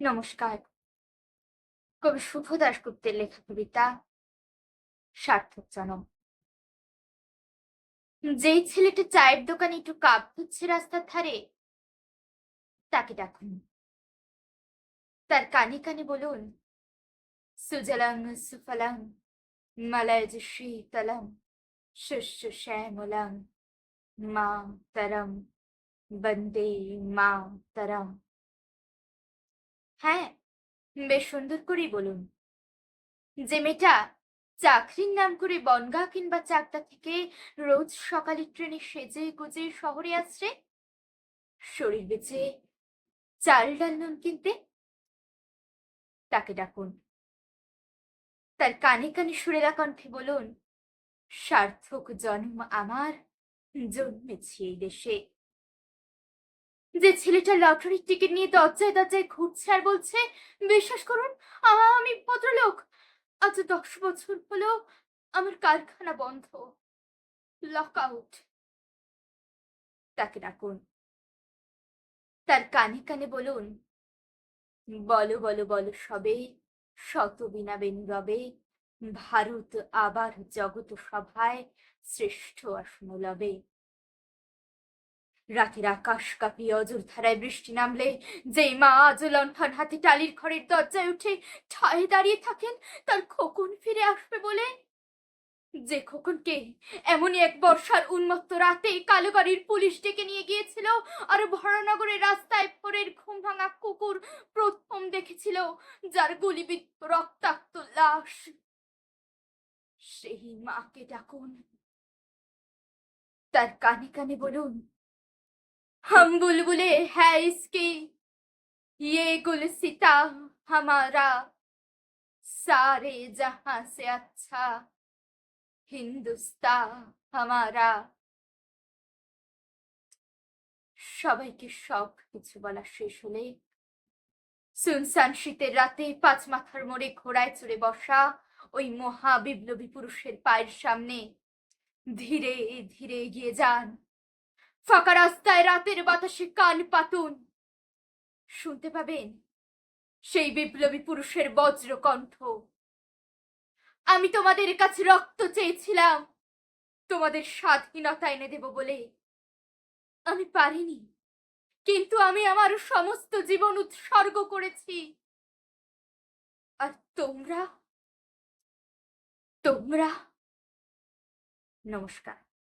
নমস্কার। কবি শুভ দাশগুপ্তের লেখা কবিতা সার্থক জনম যেই ছেলেটা চায়ের দোকানে একটু কাপ ধুচ্ছে রাস্তার ধারে, তাকে ডাকুন। তার কানে কানে বলুন, সুজলাং, সুফলাং মালয় শীতলং শস্য শ্যামলাং মা তরম, বন্দে মা তরম। হ্যাঁ বেশ সুন্দর করেই বলুন। যে মেয়েটা চাকরির নাম করে বনগা কিংবা চাকদা থেকে রোজ সকালে ট্রেনে সেজে গুজে শহরে আসছে? শরীর বেঁচে চাল ডাল নুন কিনতে? তাকে ডাকুন। তার কানে কানে সুরেলা কণ্ঠে বলুন, সার্থক জন্ম আমার, জন্মেছি এই দেশে। যে ছেলেটা লটারির টিকিট নিয়ে দরজায় দরজায় ঘুরছে আর বলছে, বিশ্বাস করুন আমি ভদ্রলোক। আজ দশ বছর হলো আমার কারখানা বন্ধ। Lock out. তাকে ডাকুন। তার কানে কানে বলুন, বলো বলো বলো সবে শত বিনা বেনুরবে ভারত আবার জগত সভায় শ্রেষ্ঠ আসন লবে। রাতের আকাশ কাঁপিয়ে অজর ধারায় বৃষ্টি নামলে, যেই মা আজ লণ্ঠন হাতে টালির ঘরের দরজায় উঠে ঠায় দাঁড়িয়ে থাকেন, তার খোকন ফিরে আসবে বলে। যে খোকনকে এমনই এক বর্ষার উন্মত্ত রাতে কালো গাড়ির পুলিশ ডেকে নিয়ে গিয়েছিল, আর ভরানগরের রাস্তায় পরের ঘুম ভাঙা কুকুর প্রথম দেখেছিল, যার গুলিবিদ্ধ রক্তাক্ত লাশ। সেই মাকে ডাকুন। তার কানে কানে বলুন हम बुलबुले है इसकी ये गुलसिता हमारा सारे जहां से अच्छा হিন্দুস্তা হামারা সবাইকে সব কিছু বলা শেষ হলে সুনসান শীতের রাতে পাঁচ মাথার মোড়ে ঘোড়ায় চড়ে বসা ওই মহা বিপ্লবী পুরুষের পায়ের সামনে ধীরে ধীরে এগিয়ে যান ফাঁকা রাস্তায় রাতের বাতাসে কান পাতুন। শুনতে পাবেন সেই বিপ্লবী পুরুষের বজ্র কণ্ঠ আমি তোমাদের কাছে রক্ত চেয়েছিলাম। তোমাদের স্বাধীনতা এনে দেব বলে। আমি পারিনি, কিন্তু আমি আমার সমস্ত জীবন উৎসর্গ করেছি। আর তোমরা? তোমরা? নমস্কার।